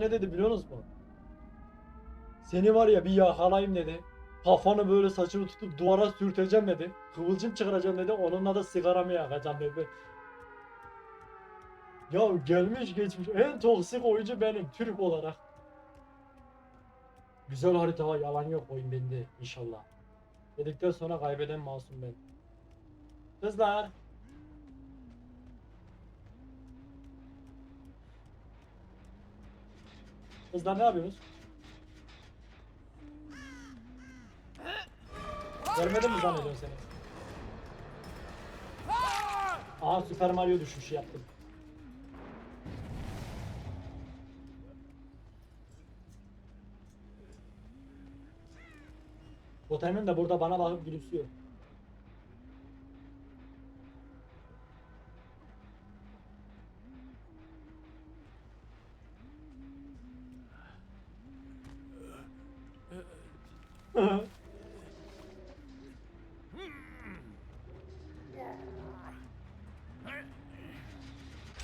ne dedi biliyor musun? Seni var ya bir yakalayayım dedi. Kafanı böyle saçını tutup duvara sürteceğim dedi. Kıvılcım çıkaracağım dedi. Onunla da sigaramı yakacağım dedi. Ya gelmiş geçmiş en toksik oyuncu benim Türk olarak. Güzel harita var yalan yok oyun bende inşallah. Dedikten sonra kaybeden masum ben. Kızlar. Kızlar ne yapıyorsunuz? Görmedin mi zannediyorsun seni? Aha Super Mario düşüşü yaptım. Totemim de burada bana bakıp gülümsüyor.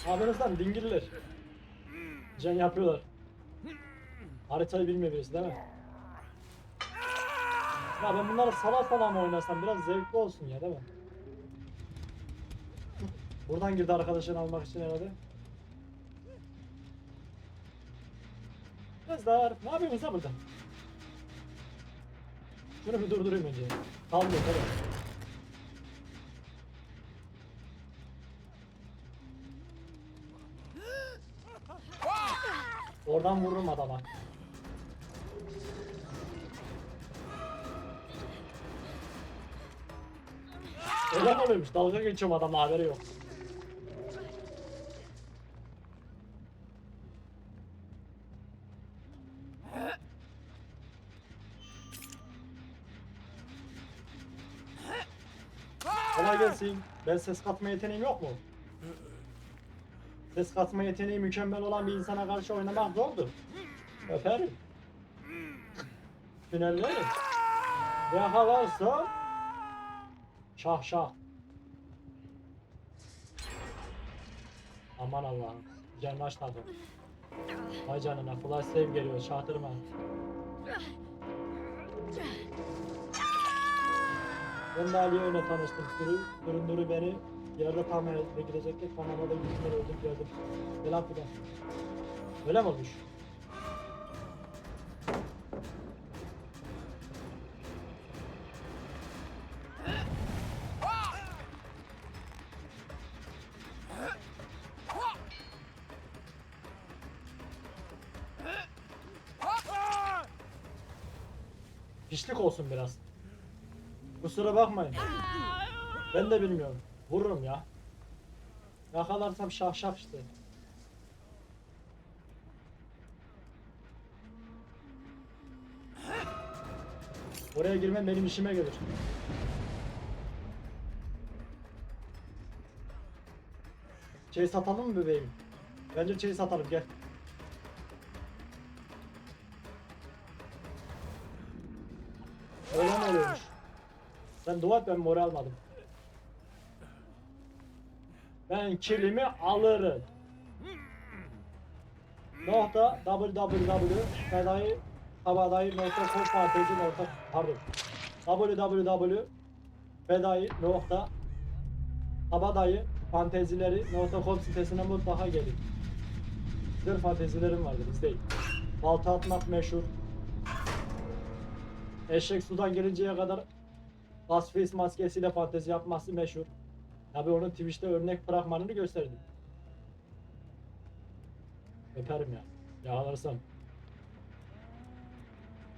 Abinizden dingiller. Can yapıyorlar. Haritayı bilmiyor birisi değil mi? Ya ben bunları sala sala mı oynasam biraz zevkli olsun ya değil mi? Buradan girdi arkadaşını almak için herhalde. Kızlar ne yapıyorsunuz ha burada? Şunu bir durdurayım önce. Kalmıyor tabii. Oradan vururum adama. Mi oluyormuş? Dalga geçiyorum adamla haberi yok. Kolay gelsin. Ben ses katma yeteneğim yok mu? Ses katma yeteneği mükemmel olan bir insana karşı oynamak zordur. Öperim. Tünellerim. Yakalarsam şah şah. Aman Allah'ım. Canım tadı. Vay canına flash save geliyor çatırma. Ben de Ali öyle tanıştım. Sürü, süründürü beni yerde tam ve gidecekler. Kanada'da gittiler öldüm. Falan filan. Öyle mi olmuş? Pişlik olsun biraz. Kusura bakmayın. Ben de bilmiyorum. Vururum ya. Yakalarsam şah şah işte. Oraya girmem benim işime gelir. Şey satalım mı bebeğim? Bence şey satalım gel. Dua ben moral almadım. Ben kilimi alırım. Nokta www fedai havadai nokta com parteci nokta pardon www fedai nokta havadai fantezileri nokta com sitesine mutlaka gelin. Güzel fantezilerim vardır izleyin. Balta atmak meşhur. Eşek sudan gelinceye kadar Ghostface maskesiyle fantezi yapması meşhur. Tabi onun Twitch'te örnek fragmanını gösterdim. Öperim ya. Yağlarsam.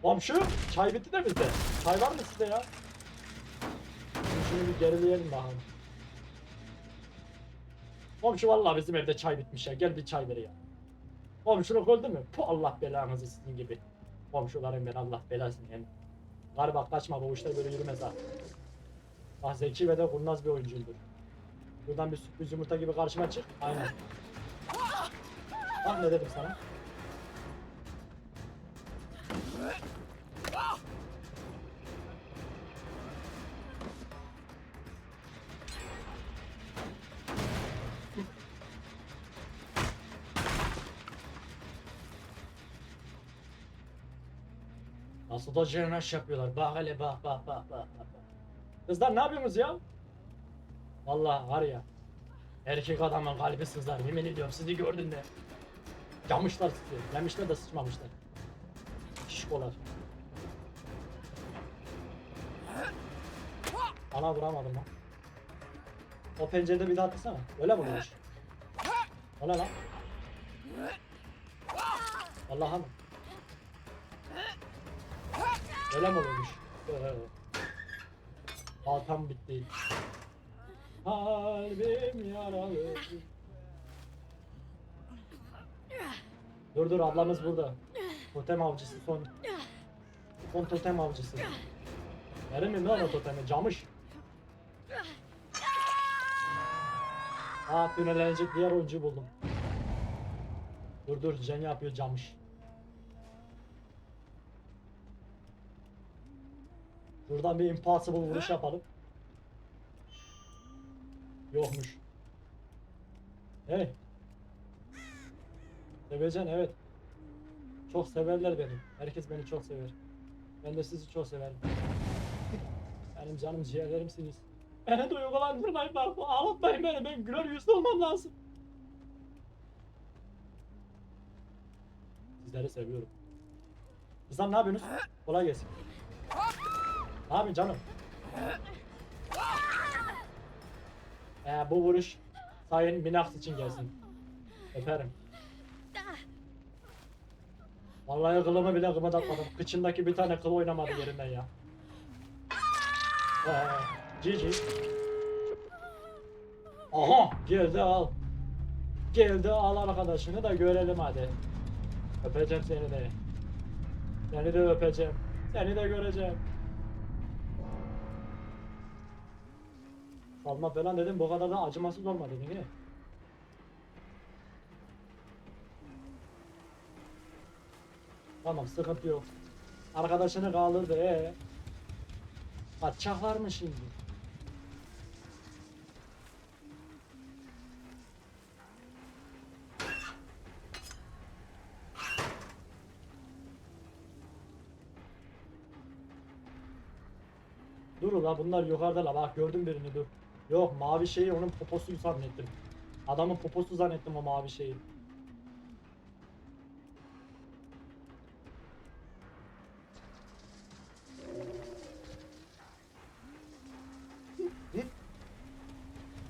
Komşu çay bitti de bizde. Çay var mı sizde ya? Şunu bir gerileyelim bakalım. Komşu vallahi bizim evde çay bitmiş ya. Gel bir çay ver ya. Komşuluk oldu mu? Pu Allah belanızı sizin gibi. Komşularım ben Allah belasını yani. Galiba kaçma bu işler böyle yürümez ha. Ah zeki ve de kurnaz bir oyuncuydur. Buradan bir sürpriz yumurta gibi karşıma çık. Aynen. Bak ne dedim sana. Nasıl da cenneş yapıyorlar. Bak hele bak bak bak bak. Kızlar ne yapıyorsunuz ya? Vallahi var ya. Erkek adamın kalbi sızlar. Yemin ediyorum sizi gördün de. Yamışlar sizi. Yemişler de sıçmamışlar. Şişkolar. Ana vuramadım lan. O pencerede bir daha atlasana. Öyle mi? O ne lan? Allah'ım. Öyle mi oluyormuş? Ee, Baltam bitti. Kalbim yaralı. Dur dur ablamız burada. Totem avcısı son. Son totem avcısı. Verir miyim lan o totemi? Camış. Aa tünelenecek diğer oyuncuyu buldum. Dur dur Jen yapıyor camış. Buradan bir impossible vuruş yapalım. Yokmuş. Hey. Sevecen evet. Çok severler beni. Herkes beni çok sever. Ben de sizi çok severim. Benim canım ciğerlerimsiniz. Beni duygulandırmayın bak. Ağlatmayın beni. Ben güler yüzlü olmam lazım. Sizleri seviyorum. Kızlar ne yapıyorsunuz? Kolay gelsin. Ne yapıyorsun canım? Ee, bu vuruş Sayın Minax için gelsin. Öperim. Vallahi kılımı bile kımıldatmadım. Kıçındaki bir tane kıl oynamadı yerinden ya. Ee, GG. Aha geldi al. Geldi al arkadaşını da görelim hadi. Öpeceğim seni de. Seni de öpeceğim. Seni de göreceğim. Salma falan dedim bu kadar da acımasız olma dedin yine. Tamam sıkıntı yok. Arkadaşını kaldırdı ee. Kaçacaklar mı şimdi? Dur ula bunlar yukarıda la bak gördüm birini dur. Yok mavi şeyi onun poposu zannettim. Adamın poposu zannettim o mavi şeyi.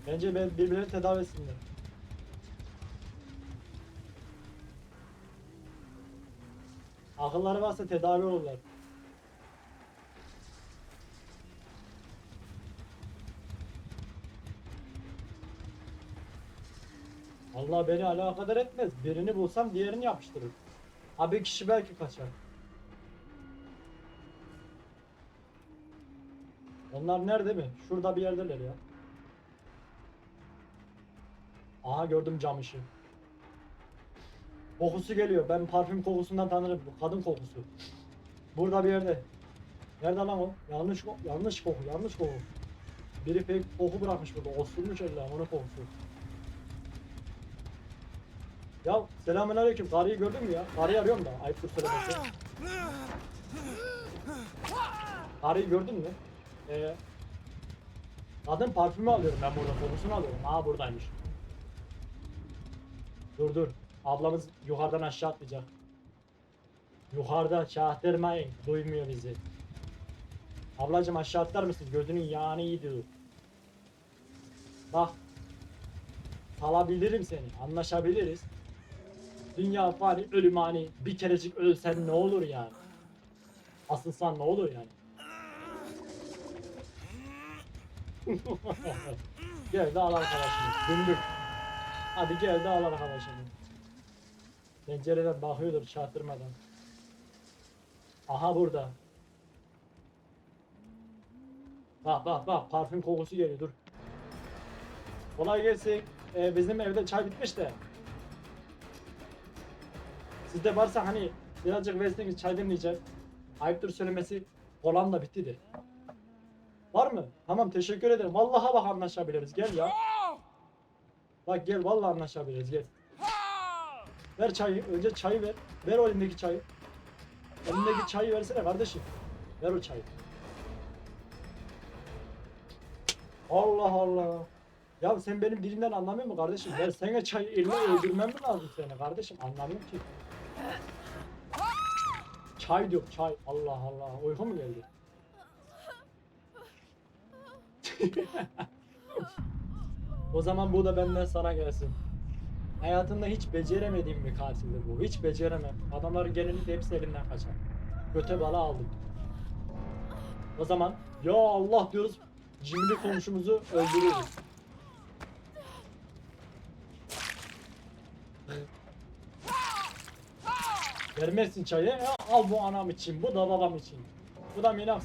Bence ben birbirlerini tedavi etsinler. Akılları varsa tedavi olurlar. Allah beni alakadar etmez. Birini bulsam diğerini yapıştırır. Ha bir kişi belki kaçar. Onlar nerede mi? Şurada bir yerdeler ya. Aha gördüm cam işi. Kokusu geliyor. Ben parfüm kokusundan tanırım. Bu kadın kokusu. Burada bir yerde. Nerede lan o? Yanlış yanlış koku, yanlış koku. Biri pek koku bırakmış burada. Osurmuş elle onun kokusu. Ya selamünaleyküm. Karıyı gördün mü ya? Karıyı arıyorum da. Ayıptır söylemesi. Karıyı gördün mü? Ee, kadın parfümü alıyorum ben burada. Kokusunu alıyorum. Aa buradaymış. Dur dur. Ablamız yukarıdan aşağı atlayacak. Yukarıda çahtırmayın. Duymuyor bizi. Ablacım aşağı atlar mısın? Gözünün yağını yedi. Bak. Salabilirim seni. Anlaşabiliriz. Dünya fani ölüm hani bir kerecik ölsen ne olur yani? Asılsan ne olur yani? gel de al arkadaşını. Gündük. Hadi gel de al arkadaşını. Pencereden bakıyordur çaktırmadan. Aha burada. Bak bak bak parfüm kokusu geliyor dur. Kolay gelsin. Ee, bizim evde çay bitmiş de. Sizde varsa hani birazcık verseniz çay demleyeceğim. Ayıptır söylemesi kolan da bitti de. Var mı? Tamam teşekkür ederim. Vallahi bak anlaşabiliriz. Gel ya. Bak gel vallahi anlaşabiliriz gel. Ver çayı. Önce çayı ver. Ver o elindeki çayı. Elindeki çayı versene kardeşim. Ver o çayı. Allah Allah. Ya sen benim dilimden anlamıyor musun kardeşim? Ver sana çayı eline öldürmem mi lazım seni kardeşim? Anlamıyorum ki. Çay diyor çay. Allah Allah. Uyku mu geldi? o zaman bu da benden sana gelsin. Hayatımda hiç beceremediğim bir katildir bu. Hiç beceremem. Adamların genelinde hepsi elimden kaçar. Göte bala aldım. O zaman ya Allah diyoruz. Cimri komşumuzu öldürüyoruz. Vermezsin çayı. Al bu anam için. Bu da babam için. Bu da minak